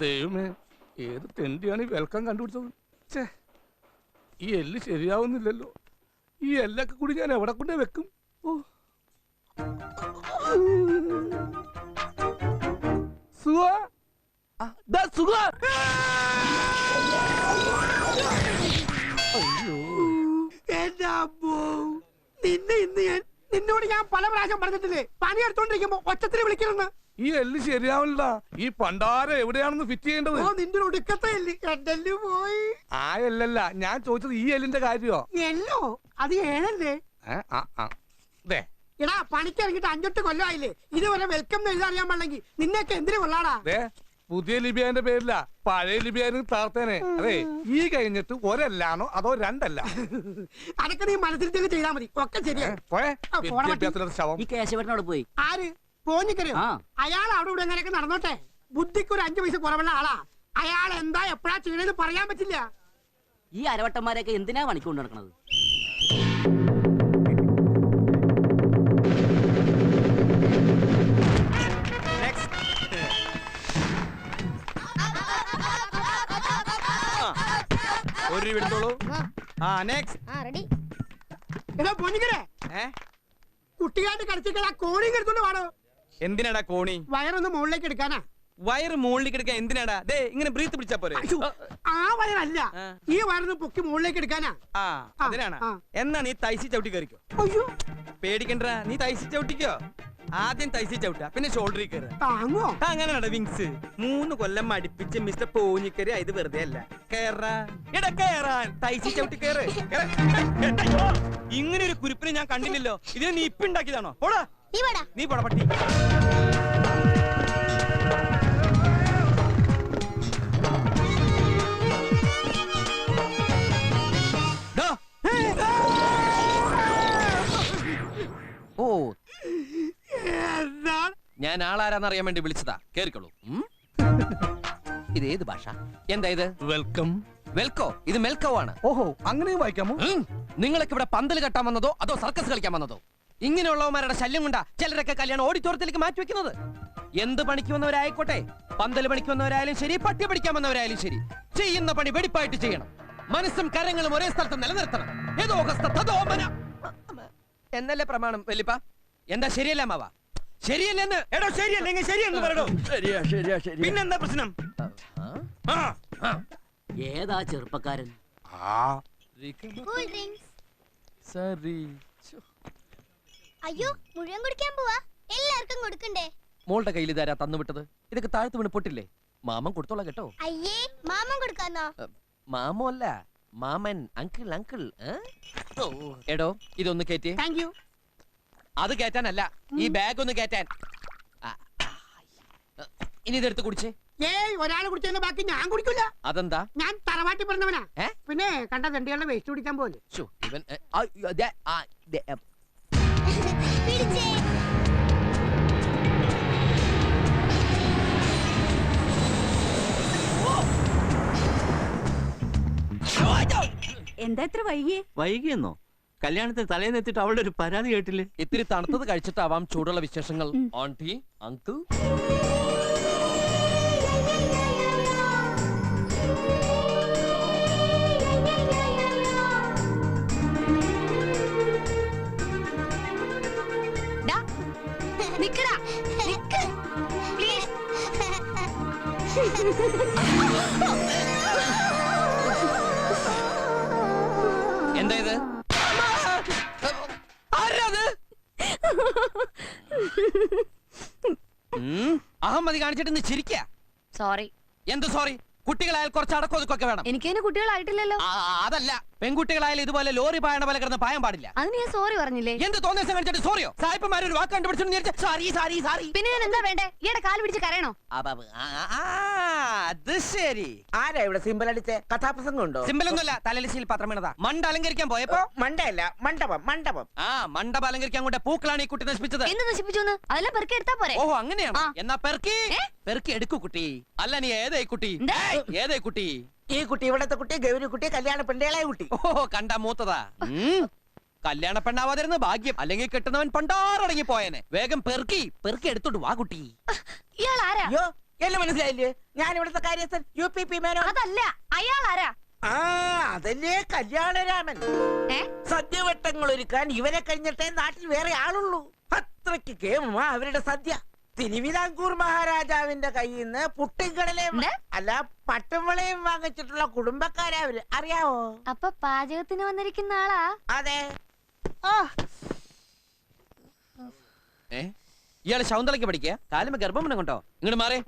ദൈവമേ ഏത് തെണ്ടിയാണ് ഈ വെൽക്കം കണ്ടുപിടിച്ചത്? ഛേ ഈ എല്ല് ശരിയാവുന്നില്ലല്ലോ. ഈ എല്ലൊക്കെ കൂടി ഞാൻ എവിടെ കൊണ്ടേ വെക്കും? ഓ. സുഖ? സുഖ. അയ്യോ. എന്റെ അമ്മോ നിന്നെ ഇന്ന് ഞാൻ നിന്നോട് ഞാൻ പല പ്രാവശ്യം പറഞ്ഞിട്ടില്ലേ? പണി എടുത്തോണ്ടിരിക്കുമ്പോ ഒച്ചത്തിന് വിളിക്കണമെന്ന്. ഈ എല്ല് ശരിയാവില്ല ഈ പണ്ടാരം എവിടെയാണെന്ന് ഫിറ്റ് ചെയ്യേണ്ടത്? ഓ നിന്റെ ഒടുക്കത്തെ എല്ല്. എന്റെ എല്ല് പോയി. ആ എല്ലല്ല. ഞാൻ ചോദിച്ചത് ഈ എല്ലിന്റെ കാര്യോ? എല്ലോ? അത് ഏഴല്ലേ? ഏ, ആ, ആ. ദേ. എടാ പണിക്ക് ഇറങ്ങിട്ട് അഞ്ചെട്ട് കൊല്ലമായില്ലേ ഇതുവരെ വെൽക്കം എന്ന് എഴുതാറിയാൻ പാടില്ലെങ്കിൽ നിന്നെയൊക്കെ എന്തിനു കൊള്ളാടാ? ദേ പുതിയ ലിബിയാന്റെ പേരില്ല പഴയ ലിബിയാനും താർത്തേനെ അതെ ഈ കഴിഞ്ഞിട്ട് ഒരല്ലാണോ അതോ രണ്ടല്ല? അതൊക്കെ നീ മനസ്സിൽ തന്നെ ചെയ്താൽ മതി. ഒക്കെ ശരിയാ പോയേ പോയെ. ആ, പോടാ പറ്റി. വിദ്യാഭ്യാസത്തിലൊരു ശവം. ഈ കേശവനോട് പോയി. ആര്? പോഞ്ഞിക്കരയോ? ആ. അയാൾ അവിടെ ഇവിടെ എങ്ങനെയൊക്കെ നടന്നോട്ടെ. ബുദ്ധിക്ക് ഒരു അഞ്ചു പൈസ കുറവുള്ള ആളാ. അയാൾ എന്താ എപ്പോഴാ ചെയ്യണെന്ന് പറയാൻ പറ്റില്ല. ഈ അരവട്ടന്മാരെയൊക്കെ എന്തിനാ പണിക്കൊണ്ട് നടക്കണത് ഒരു രൂപ എടുത്തോളൂ ആ നെക്സ്റ്റ് ആ റെഡി എടാ പോഞ്ഞിക്കരെ. ഏ? കുട്ടികായിട്ട് കളിച്ചിട്ട് ആ കോഴിയും എടുത്തോണ്ട് വാടോ. എന്തിനാടാ കോണി? വയറൊന്ന് മുകളിലേക്ക് എടുക്കാനാ. വയറ് മുകളിലേക്ക് എടുക്കാൻ എന്തിനാടാ? ദേ ഇങ്ങനെ ബ്രീത്ത് പിടിച്ചാ പോരെ. അയ്യോ, ആ വയറല്ല. ആ. ഈ വയറൊന്ന് പൊക്കി മുകളിലേക്ക് എടുക്കാനാ. ആ അതിനാണ്. ആ. എന്നാ നീ തൈസി ചവിട്ടി കയറിക്കോ? അയ്യോ. പേടിക്കണ്ട നീ തൈസി ചവിട്ടിക്കോ? ആദ്യം തൈസി ചവിട്ടാ പിന്നെ ഷോൾഡറിൽ കയറുക. താങ്ങോ അങ്ങനെയാണ് വിങ്സ്? മൂന്ന് കൊല്ലം മടിപ്പിച്ച് മിസ്റ്റർ പോഞ്ഞിക്കരി ഇത് വെറുതെ അല്ല. കേറാ. എടാ കേറാൻ തൈസി ചവിട്ടി കേറ്. കേറ്. അയ്യോ, ഇങ്ങനെ ഒരു കുരുപ്പിനെ ഞാൻ കണ്ടില്ലല്ലോ. ഇതിനെ നീ ഇപ്പൊ ഉണ്ടാക്കിയതാണോ പോടാ. നീ പോടാ പട്ടി. ഓ. ഞാൻ ആളാരാന്നറിയാൻ വേണ്ടി വിളിച്ചതാ. കേറിക്കോളൂ? ഇത് ഏത് ഭാഷ? എന്താ ഇത്? വെൽക്കം. വെൽക്കോ? ഇത് മെൽക്കോ ആണ്. ഓഹോ അങ്ങനെയും വായിക്കാമോ? നിങ്ങൾക്ക് നിങ്ങളൊക്കെ ഇവിടെ പന്തൽ കെട്ടാൻ വന്നതോ അതോ സർക്കസ് കളിക്കാൻ വന്നതോ? ഇങ്ങനെയുള്ളവന്മാരുടെ ശല്യം കൊണ്ടാ ചിലരൊക്കെ കല്യാണം ഓഡിറ്റോറിയത്തിലേക്ക് മാറ്റി വെക്കുന്നത്. എന്ത് പണിക്ക് വന്നവരായിക്കോട്ടെ? പന്തൽ പണിക്ക് വന്നവരായാലും ശരി പട്ടി പഠിക്കാൻ വന്നവരായാലും ശരി. ചെയ്യുന്ന പണി വെടിപ്പായിട്ട് ചെയ്യണം. മനസ്സും കരങ്ങളും ഒരേ സ്ഥലത്ത് നിലനിർത്തണം. ഏതോ എന്നല്ലേ പ്രമാണം വലിപ്പ എന്താ ശരിയല്ല മാവ ശരിയല്ലെന്ന് എടോ ശരിയല്ലെങ്കിൽ ശരിയെന്ന് പറയടോ. ശരിയാ ശരിയാ ശരി പിന്നെന്താ പ്രശ്നം? ആ. ഏതാ ചെറുപ്പക്കാരൻ? ആ. സരി അയ്യോ മുഴുവൻ കുടിക്കാൻ പോവാ. എല്ലാവർക്കും കൊടുക്കണ്ടേ. മോളുടെ കയ്യിൽ ഇതാരാ തന്നുവിട്ടത് ഇതൊക്കെ താഴ്ത്തു വീണ് പൊട്ടില്ലേ? മാമൻ കൊടുത്തോളാം കേട്ടോ. അയ്യേ മാമൻ കൊടുക്കാന്നോ? മാമോ അല്ല മാമൻ അങ്കിൾ അങ്കിൾ? എടോ ഇതൊന്ന് കേറ്റി താങ്ക് യു അത് കേറ്റാനല്ല ഈ ബാഗ് ഒന്ന് ആ, ഇനി ഇതെടുത്ത് കുടിച്ചേ. ഏയ് ഒരാൾ കുടിച്ചതിന്റെ ബാക്കി ഞാൻ കുടിക്കില്ല അതെന്താ? ഞാൻ തറവാട്ടി പറഞ്ഞവനാ. പിന്നെ കണ്ട തണ്ടികളുടെ വേസ്റ്റ് കുടിക്കാൻ പോലെ എന്താ ഇത്ര വൈകിയേ? വൈകിയെന്നോ? കല്യാണത്തിന് തലേന്നെത്തിട്ട് അവളുടെ ഒരു പരാതി കേട്ടില്ലേ? ഇത്തിരി തണുത്തത് കഴിച്ചിട്ടാവാം ചൂടുള്ള വിശേഷങ്ങൾ. ആണ്ടി അങ്കിൾ? എന്താ ഇത്? അഹമ്മതി കാണിച്ചിട്ട് ചിരിക്ക? സോറി എന്ത് സോറി കുട്ടികളായാൽ കുറച്ച് അടക്കൊതുക്കൊക്കെ വേണം. എനിക്കതിന് കുട്ടികളായിട്ടില്ലല്ലോ. ആ, അതല്ല. പെൺകുട്ടികളായാലും ഇതുപോലെ ലോറി പായണ പോലെ കിടന്ന് പായം പാടില്ല. അതിന് ഞാൻ സോറി പറഞ്ഞില്ലേ? എന്ത് തോന്നിയ സോറിയോ സായിപ്പന്മാർ ഒരു വാക്ക് കണ്ടുപിടിച്ചു സാരി സാരി സാരി പിന്നെ ഞാൻ എന്താ വേണ്ടേ? ഈയുടെ കാൽ പിടിച്ച് കരയണോ? അത് ശരി. ആരാ ഇവിടെ സിമ്പിൾ അടിച്ച? കഥാപ്രസംഗം ഉണ്ടോ സിമ്പിൾ ഒന്നുമല്ല തലലിശയിൽ പത്രം വീണതാ മണ്ട അലങ്കരിക്കാൻ പോയപ്പോ? മണ്ടയല്ല മണ്ഡപം മണ്ഡപം. ആ മണ്ഡപം അലങ്കരിക്കാൻ കൊണ്ട് പൂക്കളാണ് ഈ കുട്ടി നശിപ്പിച്ചത്. എന്ത് നശിപ്പിച്ചു അതെല്ലാം പെറുക്കി എടുത്താ പോരെ. ഓഹോ അങ്ങനെയാണ്? ആ. എന്നാ പെറുക്കി? ഏ? പെറുക്കി എടുക്കൂ കുട്ടി. അല്ല നീ ഏതായി കുട്ടി? എന്താ? ഏയ്, ഏതായി കുട്ടി? ഈ കുട്ടി ഇവിടത്തെ കുട്ടി ഗൗരി കുട്ടി കല്യാണ പെണ്ണേളായ കുട്ടി. ഓഹോ കണ്ട മൂത്തതാ. ഉം. കല്യാണ പെണ്ണാവാതിരുന്ന ഭാഗ്യം. അല്ലെങ്കിൽ കെട്ടുന്നവൻ പണ്ടാറടങ്ങി പോയനെ വേഗം പെറുക്കി പെറുക്കി എടുത്തോണ്ട് വാ കുട്ടി. ഇയാൾ ആരാ അയ്യോ എല്ലാം മനസ്സിലായില്ലേ? ഞാൻ ഇവിടുത്തെ കാര്യസ്ഥൻ യു പി പി മേനോ. അതല്ല അയാൾ ആരാ ആ അതല്ലേ കല്യാണരാമൻ. സദ്യവട്ടങ്ങൾ ഒരുക്കാൻ ഇവരെ കഴിഞ്ഞിട്ടേ നാട്ടിൽ വേറെ ആളുള്ളൂ. അത്രയ്ക്ക് കേമമാ അവരുടെ സദ്യ. തിരുവിതാംകൂർ മഹാരാജാവിന്റെ കയ്യിൽ നിന്ന് പുട്ടിക്കടലയും അല്ല പട്ടുമ്പളയും വാങ്ങിച്ചിട്ടുള്ള കുടുംബക്കാരാ അവർ. അറിയാവോ? അപ്പൊ പാചകത്തിന് വന്നിരിക്കുന്ന ആളാ? അതെ. ഏ? ഇയാൾ ശൗന്തളയ്ക്ക് പഠിക്കുക കാലുമ ഗർഭം കൊണ്ടോ? ഇങ്ങോട്ട് മാറേ.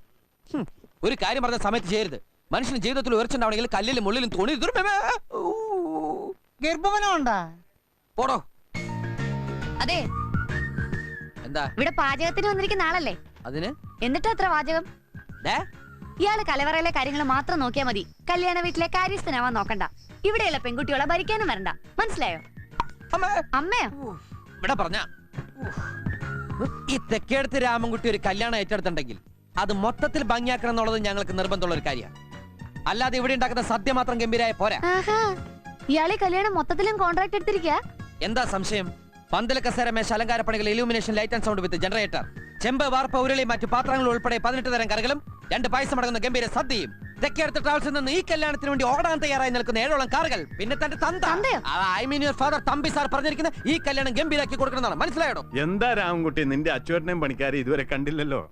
ഒരു കാര്യം പറഞ്ഞ സമയത്ത് ചെയ്യരുത്. മനുഷ്യന് ജീവിതത്തിൽ ഉയർച്ചുണ്ടാവണമെങ്കിൽ കല്ലിലും മുള്ളിലും തുണി ദുർമ്മ ഗർഭവനം ഉണ്ടാ പോടോ. അതെ. എന്താ? ഇവിടെ പാചകത്തിന് വന്നിരിക്കുന്ന ആളല്ലേ? അതിന്? എന്നിട്ട് അത്ര വാചകം? ഇയാൾ കലവറയിലെ കാര്യങ്ങൾ മാത്രം നോക്കിയാ മതി. കല്യാണ വീട്ടിലെ കാര്യസ്ഥനാവാൻ നോക്കണ്ട. ഇവിടെയുള്ള പെൺകുട്ടികളെ ഭരിക്കാനും വരണ്ട. മനസ്സിലായോ? അമ്മേ. അമ്മയോ? ഇവിടെ പറഞ്ഞ. ഈ തെക്കേടത്ത് രാമൻകുട്ടി ഒരു കല്യാണം ഏറ്റെടുത്തിട്ടുണ്ടെങ്കിൽ അത് മൊത്തത്തിൽ ഭംഗിയാക്കണം എന്നുള്ളത് ഞങ്ങൾക്ക് നിർബന്ധമുള്ള ഒരു കാര്യമാണ്. അല്ലാതെ ഇവിടെ ഉണ്ടാക്കുന്ന സദ്യ മാത്രം ഗംഭീരായ പോരാ. ആഹാ ഇയാളെ കല്യാണം മൊത്തത്തിലും കോൺട്രാക്ട് എടുത്തിരിക്കാ? എന്താ സംശയം? പന്തല കസേര മേശ അലങ്കാരപ്പണികൾ illumination light and sound with generator ചെമ്പ് വാർപ്പ ഉരുളി മറ്റു പാത്രങ്ങൾ ഉൾപ്പെടെ പതിനെട്ട് തരം കറികളും രണ്ട് പായസം അടങ്ങുന്ന ഗംഭീര സദ്യയും. തെക്കേടുത്ത ട്രാവൽസിൽ നിന്ന് ഈ കല്യാണത്തിന് വേണ്ടി ഓടാൻ തയ്യാറായി നിൽക്കുന്ന ഏഴോളം കാറുകൾ. പിന്നെ തന്റെ തന്ത? I mean your father Thampi sir പറഞ്ഞിരിക്കുന്ന ഈ കല്യാണം ഗംഭീരാക്കി കൊടുക്കണമെന്നാണ്. മനസ്സിലായോ? എന്താ രാമൻകുട്ടി നിന്റെ അച്ചുവേട്ടനെയും പണിക്കാരെ ഇതുവരെ കണ്ടില്ലല്ലോ?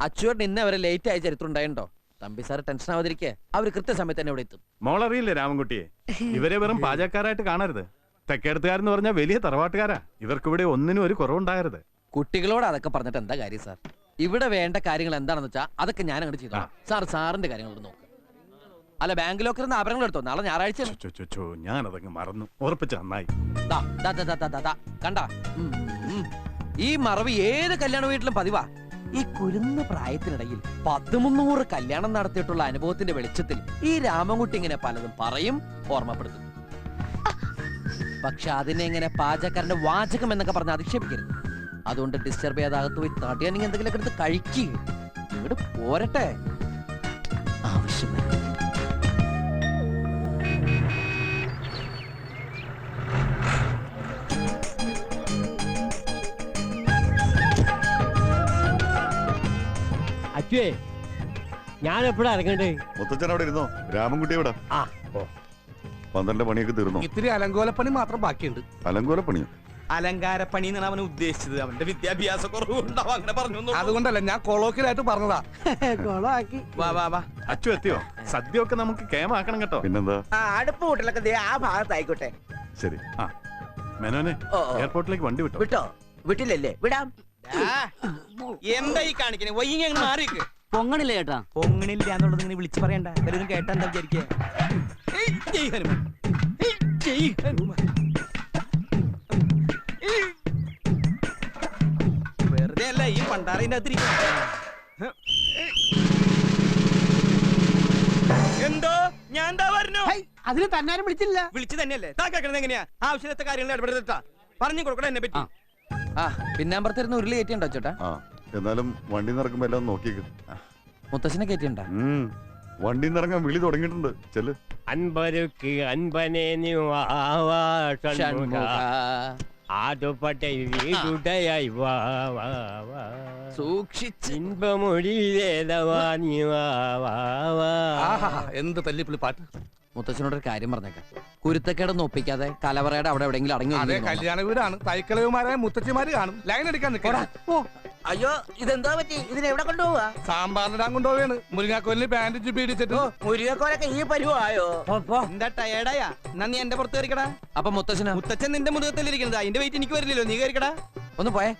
അച്ചുവേട്ടൻ ഇന്ന് അവരെ ലേറ്റ് ആയ ചരിത്രം ഉണ്ടായിട്ടുണ്ടോ? തമ്പി സാർ ടെൻഷൻ ആവാതിരിക്കെ. അവർ കൃത്യസമയത്ത് തന്നെ ഇവിടെ എത്തും. മോളറിയില്ലേ രാമൻകുട്ടിയെ? ഇവരെ വെറും പാചകക്കാരായിട്ട് കാണരുത്. തെക്കേടത്തുകാരെന്ന് പറഞ്ഞാൽ വലിയ തറവാട്ടുകാരാ. ഇവർക്കിവിടെ ഒന്നിനും ഒരു കുറവുണ്ടാകരുത്. കുട്ടികളോട് അതൊക്കെ പറഞ്ഞിട്ട് എന്താ കാര്യം സാർ ഇവിടെ വേണ്ട കാര്യങ്ങൾ എന്താണെന്ന് വെച്ചാൽ അതൊക്കെ ഞാൻ അങ്ങോട്ട് ചെയ്തു സാർ സാറിന്റെ കാര്യങ്ങൾ നോക്ക്. അല്ല ബാങ്ക് ലോക്കറിൽ നിന്ന് ആഭരണങ്ങൾ എടുത്തോ? നാളെ ഞായറാഴ്ച ഞാനതങ്ങ് മറന്നു. ഉറപ്പിച്ച നന്നായി. കണ്ട ദാ, ദാ, ദാ, ദാ, ദാ, ദാ. കണ്ടാ? ഉം, ഉം. ഈ മറവ് ഏത് കല്യാണ വീട്ടിലും പതിവാ. ഈ കുരുന്ന പ്രായത്തിനിടയിൽ പത്ത് മുന്നൂറ് കല്യാണം നടത്തിയിട്ടുള്ള അനുഭവത്തിന്റെ വെളിച്ചത്തിൽ ഈ രാമൻകുട്ടി ഇങ്ങനെ പലതും പറയും ഓർമ്മപ്പെടുത്തും. പക്ഷെ അതിനെ ഇങ്ങനെ പാചകക്കാരന്റെ വാചകം എന്നൊക്കെ പറഞ്ഞ് അധിക്ഷേപിക്കരുത്. അതുകൊണ്ട് ഡിസ്റ്റർബ് ചെയ്യാതാകത്ത് പോയി തടിയാണെങ്കിൽ എന്തെങ്കിലുമൊക്കെ എടുത്ത് കഴിക്കുക ഇവിടെ പോരട്ടെ. ആവശ്യം അച്ഛേ ഞാൻ എപ്പോഴാ ഇറങ്ങണ്ടേ? മുത്തച്ഛൻ അവിടെ ഇരുന്നോ? രാമൻകുട്ടി എവിടെ? ആ പന്ത്രണ്ട് പണിയൊക്കെ തീർന്നു? ഇത്തിരി അലങ്കോലപ്പണി മാത്രം ബാക്കിയുണ്ട്. അലങ്കോല അലങ്കാര പണി എന്നാണ് അവൻ ഉദ്ദേശിച്ചത്. അവന്റെ വിദ്യാഭ്യാസ കുറവുണ്ടാവും അങ്ങനെ പറഞ്ഞു അതുകൊണ്ടല്ല ഞാൻ കൊളോക്കിലായിട്ട് പറഞ്ഞതാ. കൊളാക്കി. വാ വാ വാ. അച്ചു എത്തിയോ? സദ്യ ഒക്കെ നമുക്ക് കേമാക്കണം കേട്ടോ. പിന്നെന്താ? ആ അടുപ്പ് കൂട്ടലൊക്കെ ദേ ആ ഭാഗത്തായിക്കോട്ടെ. ശരി. ആ മെനോനെ. എയർപോർട്ടിലേക്ക് വണ്ടി വിട്ടോ? വിട്ടോ? വിട്ടില്ലല്ലേ? വിടാം. എന്താ ഈ കാണിക്കണേ? വൈകി അങ്ങ് മാറിക്ക് പൊങ്ങണില്ല ചേട്ടാ? പൊങ്ങണില്ല എന്നുള്ളത് ഇങ്ങനെ വിളിച്ചു പറയണ്ട. വരും കേട്ടാ എന്താ വിചാരിക്കുക ജയ് ഹനുമാൻ. ജയ് ഹനുമാൻ. വെറുതെ അല്ല ഈ പണ്ടാറിന്റെ എന്തോ? ഞാൻ എന്താ പറഞ്ഞു? അതിന് തന്നാരും വിളിച്ചില്ല. വിളിച്ചു തന്നെയല്ലേ? താ കേൾക്കണത് എങ്ങനെയാ? ആവശ്യത്തെ കാര്യങ്ങൾ ഇടപെടുത്താ പറഞ്ഞു കൊടുക്കണം എന്നെ പറ്റി ആ പിന്നാമ്പറത്തിരുന്ന് ഉരുളി കയറ്റിയുണ്ടോ ചേട്ടാ ആ എന്നാലും വണ്ടി നിറക്കുമ്പോ എല്ലാം നോക്കിയേക്ക്. മുത്തശ്ശനെ കയറ്റിയുണ്ടോ? വണ്ടി നിറങ്ങാൻ വിളി തുടങ്ങിയിട്ടുണ്ട്. ചെല്ല്. അൻപരുക്ക് അൻപനെ ആടുപട്ട വീടുടയായി വാ വാ വാ. സൂക്ഷിച്ച്. വാ എന്ത് തല്ലിപ്പുള്ളി പാട്ട്. മുത്തച്ഛനോട് ഒരു കാര്യം പറഞ്ഞേക്കാം. കുരുത്തക്കേടൊന്നും ഒപ്പിക്കാതെ കലവറയുടെ അവിടെ എവിടെയെങ്കിലും അടങ്ങി അതെ ഒതുങ്ങി. കല്യാണ വീടാണ് തൈക്കളവുമാരായ മുത്തച്ഛിമാര് കാണും. ലൈൻ അടിക്കാൻ നിൽക്കടാ അയ്യോ ഇതെന്തോ പറ്റി? ഇതിനെവിടെ കൊണ്ടുപോവാ? സാമ്പാറിനിടാൻ കൊണ്ടുപോവാണ്. മുരിങ്ങാക്കോലിന് ബാൻഡേജ് പീഡിച്ചിട്ട്. മുരുകക്കോലൊക്കെ ഈ പരുവായോ? എന്താ ടയേർഡായാ എന്നാ നീ എന്റെ പുറത്ത് കയറിക്കടാ. അപ്പൊ മുത്തച്ഛന? മുത്തച്ഛൻ നിന്റെ മുതുകത്തല്ലിരിക്കുന്നത് അതിന്റെ വെയിറ്റ് എനിക്ക് വരില്ലല്ലോ. നീ കയറിക്കടാ. ഒന്ന് പോയേ.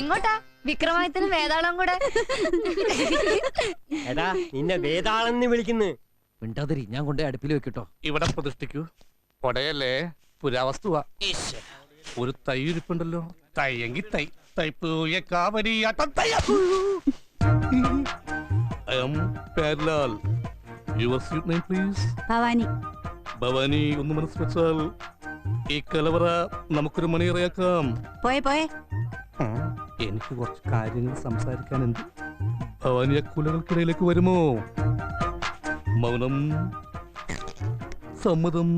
എങ്ങോട്ടാ? വിക്രമാദിത്യനും വേതാളം കൂടെ. എടാ നിന്നെ വേതാളെന്ന് വിളിക്കുന്നു. മിണ്ടാതിരി ഞാൻ കൊണ്ടേ അടുപ്പിൽ വെക്കിട്ടോ. ഇവിടെ പ്രതിഷ്ഠിക്കൂ. കൊടയല്ലേ? പുരാവസ്തുവാ. ഒരു തൈ ഇരിപ്പുണ്ടല്ലോ. തയ്യെങ്കി തൈ. തൈപ്പൂയ കാവരിയാട്ടം തയ്യ I M പേർലാൽ your sweet name please. Bhavani. Bhavani ഒന്ന് മനസ്സ് വെച്ചാൽ ഈ കലവറ നമുക്കൊരു മണിയറയാക്കാം. പോയെ പോയെ. എനിക്ക് കുറച്ച് കാര്യങ്ങൾ സംസാരിക്കാനുണ്ട്. ഭവാനി അക്കുലകൾക്കിടയിലേക്ക് കുലകൾക്കിടയിലേക്ക് വരുമോ? മൗനം സമ്മതം?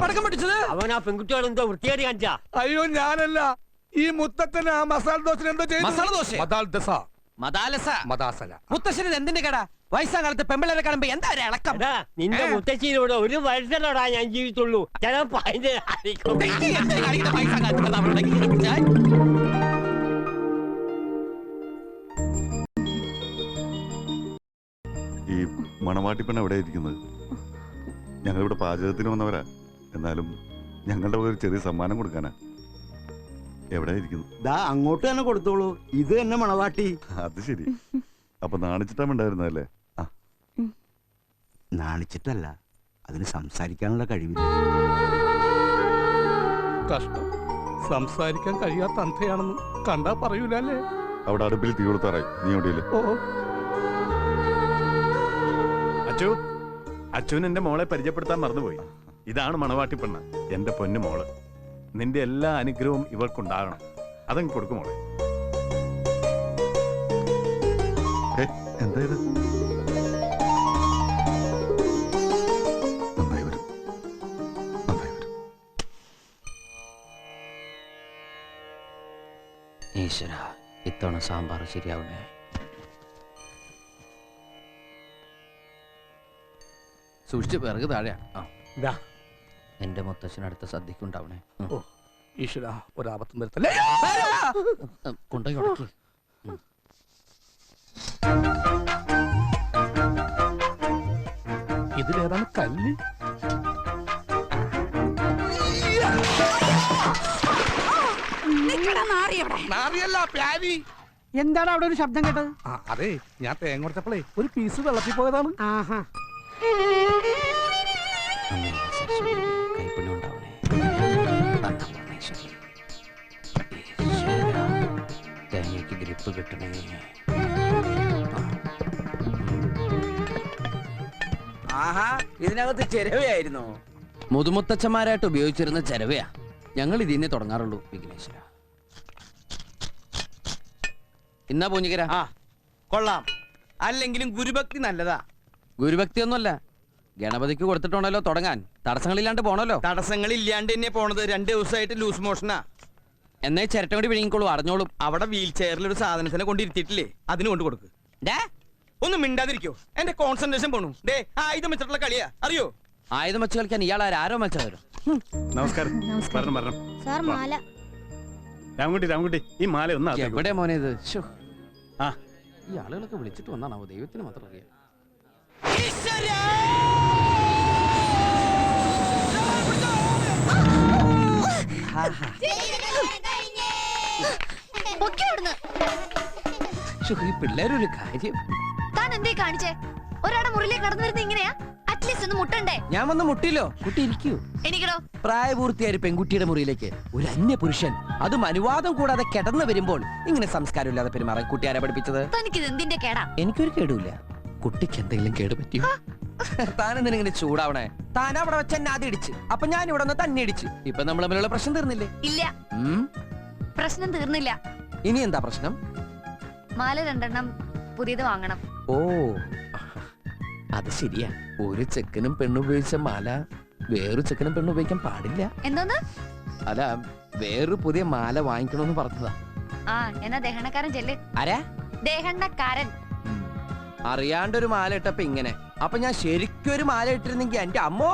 പടക്കം പൊട്ടിച്ചത്? അവൻ ആ പെൺകുട്ടികൾ എന്തോ വൃത്തിയാടി കാണിച്ചാ. അയ്യോ ഞാനല്ല. ഈ മുത്തച്ഛന് ആ മസാല ദോശ എന്തോ ചെയ്തു? മസാല ദോശ? മസാല ദസ. മദാലസ. മദാസല. മുത്തശ്ശന് എന്തിന്റെ കട? വയസ്സാം കാലത്ത് പെമ്പിള്ളേരെ കാണുമ്പോ എന്താ ഒരു ഇളക്കം? എടാ നിന്റെ മുത്തശ്ശിയിലൂടെ ഒരു വർഷത്തോടാ ഞാൻ ജീവിച്ചുള്ളൂ. എന്തിനാ വയസ്സാം കാലത്ത്? ഈ മണവാട്ടിപ്പെണ്ണ് എവിടെ ഇരിക്കുന്നത്? ഞങ്ങളിവിടെ പാചകത്തിന് വന്നവരാ. എന്നാലും ഞങ്ങളുടെ വക ഒരു ചെറിയ സമ്മാനം കൊടുക്കാനാ. എവിടെ ഇരിക്കുന്നു ദാ അങ്ങോട്ട് തന്നെ കൊടുത്തോളൂ. ഇത് തന്നെ മണവാട്ടി. അത് ശരി. അപ്പൊ നാണിച്ചിട്ടാണ്ടായിരുന്നല്ലേ ആ. നാണിച്ചിട്ടല്ല അതിന് സംസാരിക്കാനുള്ള കഴിവില്ല. കഷ്ടം. സംസാരിക്കാൻ കഴിയാത്ത അന്ധയാണെന്ന് കണ്ടാ പറയൂലേ അവിടെ അടുപ്പിൽ തീ കൊടുത്താറായി നീ എവിടെയില്ലേ? ഓ. അച്ചു അച്ചുവിന് എന്റെ മോളെ പരിചയപ്പെടുത്താൻ മറന്നുപോയി. ഇതാണ് മണവാട്ടിപ്പെണ്ണ് എന്റെ പൊന്നു മോൾ. നിന്റെ എല്ലാ അനുഗ്രഹവും ഇവൾക്കുണ്ടാകണം. അതങ്ങ് കൊടുക്കുമോളെ എന്താ ഇത്? നന്നായി വരും. നന്നായി വരും. ഈശ്വര ഇത്തവണ സാമ്പാർ ശരിയാവണേ. സൂക്ഷിച്ച് പിറകു താഴെയാ. ആ. ദാ. എന്റെ മുത്തച്ഛനടുത്ത സദ്യക്കുണ്ടാവണേ. ഓ ഈശ്വര ഒരാപത്തും വരുത്തല്ലേ? കൊണ്ടുപോയി ഉടക്കി. ഇതിലേതാണ് കല്ല്? നാറിയല്ല പ്യാരി. എന്താണ് അവിടെ ഒരു ശബ്ദം കേട്ടത്? ആ അതെ ഞാൻ തേങ്ങ ഒരു പീസ് വെള്ളത്തിൽ പോയതാണ്. ആഹാ. അമ്മേ, സരസ്വതി, തേങ്ങയ്ക്ക് കിട്ടണേ ആഹാ ഇതിനകത്ത് ചെരവയായിരുന്നു. മുതുമുത്തച്ഛന്മാരായിട്ട് ഉപയോഗിച്ചിരുന്ന ചെരവയാ. ഞങ്ങൾ ഇതിനെ തുടങ്ങാറുള്ളൂ വിഘ്നേശ്വര. ഇന്നാ പൂഞ്ഞിക്കര. ആ കൊള്ളാം. അല്ലെങ്കിലും ഗുരുഭക്തി നല്ലതാ. ഗുരുഭക്തി ഒന്നുമല്ല ഗണപതിക്ക് കൊടുത്തിട്ടുണ്ടല്ലോ തുടങ്ങാൻ. തടസ്സങ്ങളില്ലാണ്ട് പോണല്ലോ. തടസ്സങ്ങളില്ലാണ്ട് തന്നെ പോണത് രണ്ട് ദിവസമായിട്ട് ലൂസ് മോഷനാ. എന്നേ ചിരട്ടം കൂടി വിഴുങ്ങിക്കോളൂ അറിഞ്ഞോളും. അവിടെ വീൽ ചെയറിൽ ഒരു സാധനത്തിനെ കൊണ്ടിരുത്തിയിട്ടില്ലേ? അതിന് കൊണ്ട് കൊടുക്ക്. ഒന്ന് മിണ്ടാതിരിക്കോ. എന്റെ കോൺസെൻട്രേഷൻ പോണു. ഡേ ആയുധം വെച്ചിട്ടുള്ള കളിയാ. അറിയോ? ആയുധം വെച്ച് കളിക്കാൻ ഇയാൾ ആരോ? മത്സരം നമസ്കാരം. പറഞ്ഞു പറഞ്ഞു സാർ മാല. രാമൻകുട്ടി രാമൻകുട്ടി ഈ മാല ഒന്ന് എവിടെ മോനെ ഇത്? ആ. ഈ ആളുകളൊക്കെ വിളിച്ചിട്ട് വന്നാണോ ദൈവത്തിന് മാത്രം അറിയാം. പൊക്കി ഈ പിള്ളേരൊരു കാര്യം. താൻ എന്തേ കാണിച്ചേ? ഒരാടെ മുറിയിലേക്ക് കടന്നു വരുന്നത് ഇങ്ങനെയാ? അറ്റ്ലീസ്റ്റ് ഒന്ന് മുട്ടണ്ടേ? ഞാൻ വന്ന് മുട്ടില്ലോ കുട്ടി ഇരിക്കൂ. എനിക്കടോ. പ്രായപൂർത്തിയായ ഒരു പെൺകുട്ടിയുടെ മുറിയിലേക്ക് ഒരു അന്യ പുരുഷൻ അതും അനുവാദം കൂടാതെ കിടന്നു വരുമ്പോൾ ഇങ്ങനെ സംസ്കാരമില്ലാതെ പെരുമാറാൻ കുട്ടി ആരാ പഠിപ്പിച്ചത്? തനിക്കിത് എന്തിന്റെ കേടാ? എനിക്കൊരു കേടുമില്ല. കുട്ടിക്ക് എന്തെങ്കിലും കേട് പറ്റിയോ? താൻ ഇങ്ങനെ ചൂടാവണേ? താൻ അവിടെ വെച്ച് എന്നെ ആദ്യം ഇടിച്ച്. അപ്പൊ ഞാൻ ഇവിടെ തന്നെ ഇടിച്ച്. ഇപ്പൊ നമ്മൾ തമ്മിലുള്ള പ്രശ്നം തീർന്നില്ലേ? ഇല്ല. പ്രശ്നം തീർന്നില്ല. ഇനി എന്താ പ്രശ്നം? മാല രണ്ടെണ്ണം പുതിയത് വാങ്ങണം. ഓ അത് ശരിയാ. ഒരു ചെക്കനും പെണ്ണുപയോഗിച്ച മാല വേറൊരു ചെക്കനും പെണ്ണുപയോഗിക്കാൻ പാടില്ല. എന്തോന്ന്? അല്ല വേറൊരു പുതിയ മാല വാങ്ങിക്കണമെന്ന് പറഞ്ഞതാ. ആ എന്നാ ദഹനക്കാരൻ ചെല്ല്. ആരാ? ദേഹണക്കാരൻ അറിയാണ്ടൊരു മാല ഇട്ടപ്പോ ഇങ്ങനെ. അപ്പൊ ഞാൻ ശരിക്കും ഒരു മാല ഇട്ടിരുന്നെങ്കിൽ എന്റെ അമ്മോ!